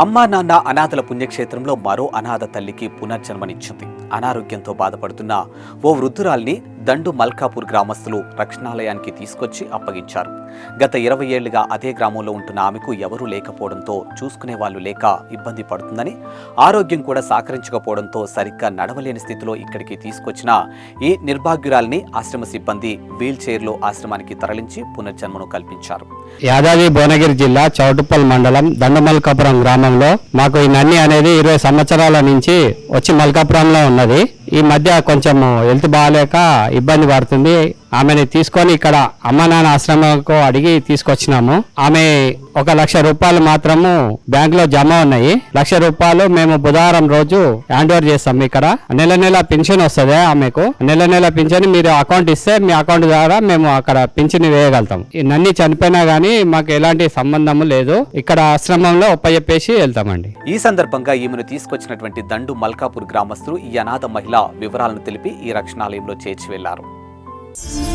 అమ్మా నాన్న అనాథల పుణ్యక్షేత్రంలో మరో అనాథ తల్లికి పునర్జన్మనిచ్చింది. అనారోగ్యంతో బాధపడుతున్న ఓ వృద్ధురాల్ని దండు మల్కాపూర్ గ్రామస్తులు రక్షణాలయానికి తీసుకొచ్చి అప్పగించారు. గత ఇరవై ఏళ్ళుగా అదే గ్రామంలో ఉంటున్న ఆమెకు ఎవరూ లేకపోవడంతో చూసుకునే వాళ్ళు లేక ఇబ్బంది పడుతుందని ఆరోగ్యం కూడా సహకరించకపోవడంతో సరిగ్గా నడవలేని స్థితిలో ఇక్కడికి తీసుకొచ్చిన ఈ నిర్భాగ్యురాల్ని ఆశ్రమ సిబ్బంది వీల్ చైర్లో ఆశ్రమానికి తరలించి పునర్జన్మను కల్పించారు. యాదాద్రి భువనగిరి జిల్లా చౌటుప్పల్ మండలం దండమల్కాపురం గ్రామంలో మాకు ఈ నన్ని అనేది ఇరవై సంవత్సరాల నుంచి వచ్చి మల్కాపురంలో ఉన్నది. ఈ మధ్య కొంచెం హెల్త్ బాగాలేక ఇబ్బంది పడుతుంది. ఆమెని తీసుకొని ఇక్కడ అమ్మ నాన్న ఆశ్రమంకు అడిగి తీసుకొచ్చినాము. ఆమె ఒక లక్ష రూపాయలు మాత్రము బ్యాంక్లో జమ ఉన్నాయి. లక్ష రూపాయలు మేము బుధవారం రోజు హ్యాండ్ ఓవర్ చేస్తాం ఇక్కడ. నెల నెల పింఛన్ వస్తుంది ఆమెకు. నెల నెల పింఛన్ మీరు అకౌంట్ ఇస్తే మీ అకౌంట్ ద్వారా మేము అక్కడ పింఛన్ వేయగలుగుతాం. నన్ని చనిపోయినా గానీ మాకు ఎలాంటి సంబంధము లేదు. ఇక్కడ ఆశ్రమంలో ఒప్పచెప్పేసి వెళ్తామండి. ఈ సందర్భంగా ఈమెను తీసుకొచ్చినటువంటి దండు మల్కాపూర్ గ్రామస్తులు ఈ అనాథ మహిళ వివరాలను తెలిపి ఈ రక్షణాలయంలో చేర్చి వెళ్ళారు. Bye.